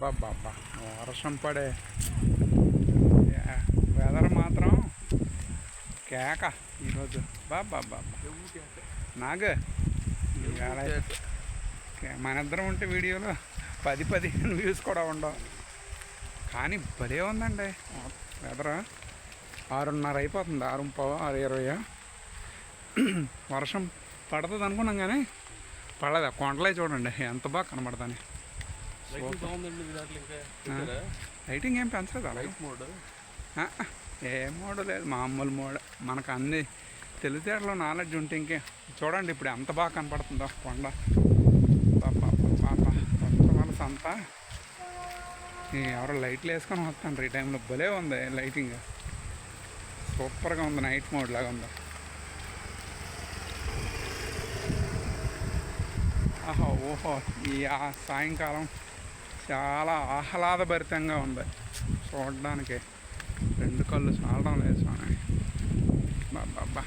బాబా వర్షం పడే. వెదర్ మాత్రం కేక ఈరోజు. బాబా బాబా నాగ్ మన ఇద్దరం ఉంటే వీడియోలో పది పదిహేను వ్యూస్ కూడా ఉండవు. కానీ భలే ఉందండి. వెదర్ ఆరున్నర అయిపోతుంది. ఆరు పావు ఆరు ఇరవై వర్షం పడుతుంది అనుకున్నాం కానీ పడలేదు. కొండలే చూడండి ఎంత బాగా కనబడతాను లైటింగ్ ఏం పెంచలేదు లైట్ మోడ్ ఏ మోడ్ లేదు. మామూలు మోడ్ మనకు అన్ని తెలివితేటలో నాలెడ్జ్ ఉంటే ఇంకే. చూడండి ఇప్పుడు ఎంత బాగా కనపడుతుందో కొండ. వలస అంతా ఎవరో లైట్లు వేసుకొని వస్తాను ఈ టైంలో భలే ఉంది లైటింగ్. సూపర్గా ఉంది నైట్ మోడ్ లాగా ఉంది. ఆహా ఓహో ఈ ఆ సాయంకాలం చాలా ఆహ్లాదభరితంగా ఉంది. చూడడానికి రెండు కళ్ళు చాలడం లేదు స్వామి. బాబా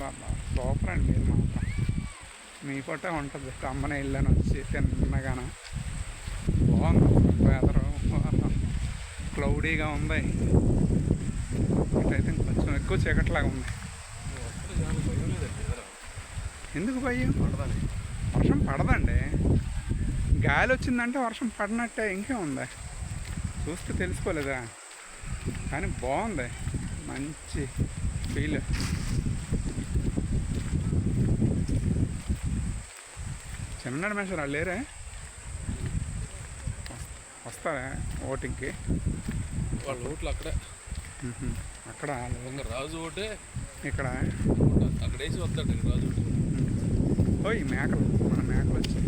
బాబా సూపర్ అండి మీరు మాత్రం. మీ పూట ఉంటుంది. కమ్మనే ఇల్లని వచ్చి తిన్నగాన. బాగుంది. వెదరు క్లౌడీగా ఉంది. ఇటైతే కొంచెం ఎక్కువ చీకట్లాగా ఉంది. ఎందుకు భయం? పడదని వర్షం పడదండి. గాలి వచ్చిందంటే వర్షం పడినట్టే ఇంకే ఉంది. చూస్తే తెలిసిపోలేదా కానీ బాగుంది. మంచి ఫీల్. చిన్ననాడు మనిషి వాళ్ళు లేరే? వస్తారా ఓటింగ్కి? వాళ్ళ ఓట్లు అక్కడే. అక్కడ? రాజు ఓటే. ఇక్కడ? అక్కడ వేసి వస్తాడు రాజు ఓయ్ మేకలు.